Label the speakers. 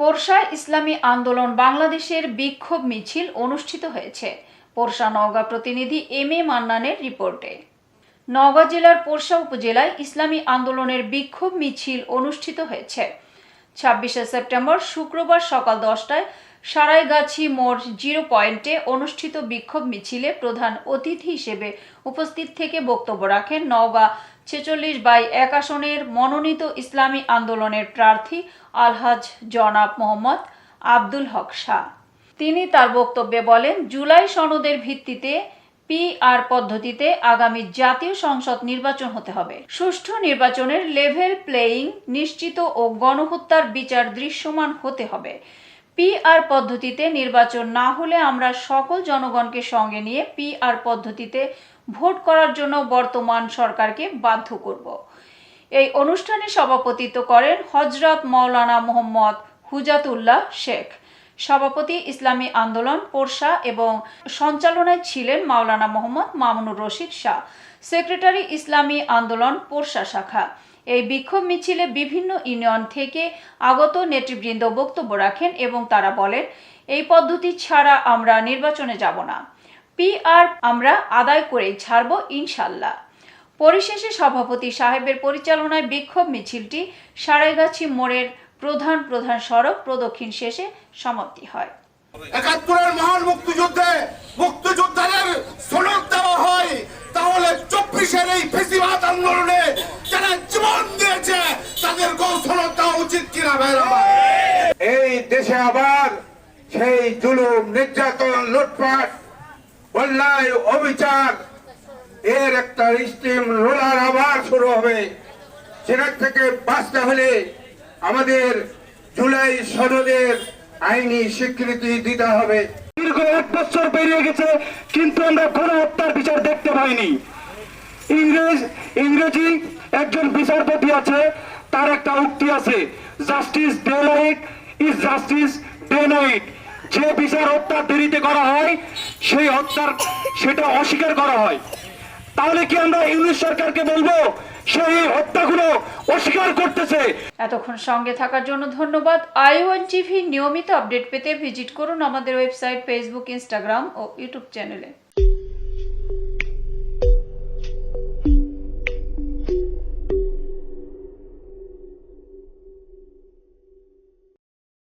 Speaker 1: পোরশা ইসলামী আন্দোলন বাংলাদেশের বিক্ষোভ মিছিল অনুষ্ঠিত হয়েছে। পোরশা নওগাঁ প্রতিনিধি এম এ মান্নানের রিপোর্টে। নওগাঁ জেলার পোরশা উপজেলায় ইসলামী আন্দোলনের বিক্ষোভ মিছিল অনুষ্ঠিত হয়েছে। ছাব্বিশে সেপ্টেম্বর, শুক্রবার সকাল দশটায় সারাইগাছি মোড় জিরো পয়েন্টে অনুষ্ঠিত বিক্ষোভ মিছিলে প্রধান অতিথি হিসেবে উপস্থিত থেকে বক্তব্য রাখেন নওগাঁ ছেচল্লিশ বাই এক আসনের মনোনীত ইসলামী আন্দোলনের প্রার্থী আলহাজ জনাব মোহাম্মদ আব্দুল হক শাহ। তিনি তার বক্তব্যে বলেন, জুলাই সনদের ভিত্তিতে পিআর পদ্ধতিতে আগামী জাতীয় সংসদ নির্বাচন হতে হবে। সুষ্ঠু নির্বাচনের লেভেল প্লেয়িং নিশ্চিত ও গণহত্যার বিচার দৃশ্যমান হতে হবে। পিআর পদ্ধতিতে নির্বাচন না হলে আমরা সকল জনগণকে সঙ্গে নিয়ে পিআর পদ্ধতিতে ভোট করার জন্য বর্তমান সরকারকে বাধ্য করব। এই অনুষ্ঠানে সভাপতিত্ব করেন হজরত মাওলানা মোহাম্মদ হুজাতুল্লাহ শেখ। সভাপতি ইসলামী আন্দোলন পোরশা এবং সঞ্চালনায় ছিলেন মাওলানা মোহাম্মদ মামুনুর রশিদ শাহ, সেক্রেটারি ইসলামী আন্দোলন পোরশা শাখা। এই বিক্ষোভ মিছিলে বিভিন্ন ইউনিয়ন থেকে আগত নেতৃবৃন্দ বক্তব্য রাখেন এবং তারা বলেন, এই পদ্ধতি ছাড়া আমরা নির্বাচনে যাব না। পিআর আমরা আদায় করে ছাড়ব ইনশাল্লাহ পরিশেষে সভাপতি সাহেবের পরিচালনায় বিক্ষোভ মিছিলটি সারাইগাছি মোড়ের প্রধান প্রধান সড়ক প্রদক্ষিণ শেষে সমাপ্তি হয়।
Speaker 2: একাত্তরের মহান মুক্তিযুদ্ধে মুক্তিযোদ্ধাদের সনদ দেওয়া হয়। তাহলে চব্বিশের এই ফেসিবাদ আন্দোলনে যারা জীবন দিয়েছে তাদেরকেও সনদ দেওয়া উচিত কিনা
Speaker 3: এই দেশে আবার সেই জুলুম নির্যাতন লুটপাট অন্যায় অবিচার এর একটা স্টিম রোলার আবার শুরু হবে। সেখান থেকে বাঁচতে হলে আমাদের জুলাই সনদের আইনি স্বীকৃতি দিতে হবে।
Speaker 4: দীর্ঘ এক বছর পেরিয়ে গেছে, কিন্তু আমরা কোনো হত্যার বিচার দেখতে পাইনি। ইংরেজ, ইংরেজি একজন বিচারপতি আছে, তার একটা উক্তি আছে justice delayed is justice denied যে বিচার হত্যার দেরিতে করা হয়, সেই হত্যার, সেটা অস্বীকার করা হয়। তাহলে কি আমরা ইংলিশ সরকারকে বলব? সেই হত্যাগুলো অস্বীকার করতেছে।
Speaker 1: এতক্ষণ সঙ্গে থাকার জন্য ধন্যবাদ। আই ওয়ান টিভি নিয়মিত আপডেট পেতে ভিজিট করুন আমাদের ওয়েবসাইট, ফেসবুক, ইনস্টাগ্রাম ও ইউটিউব চ্যানেলে।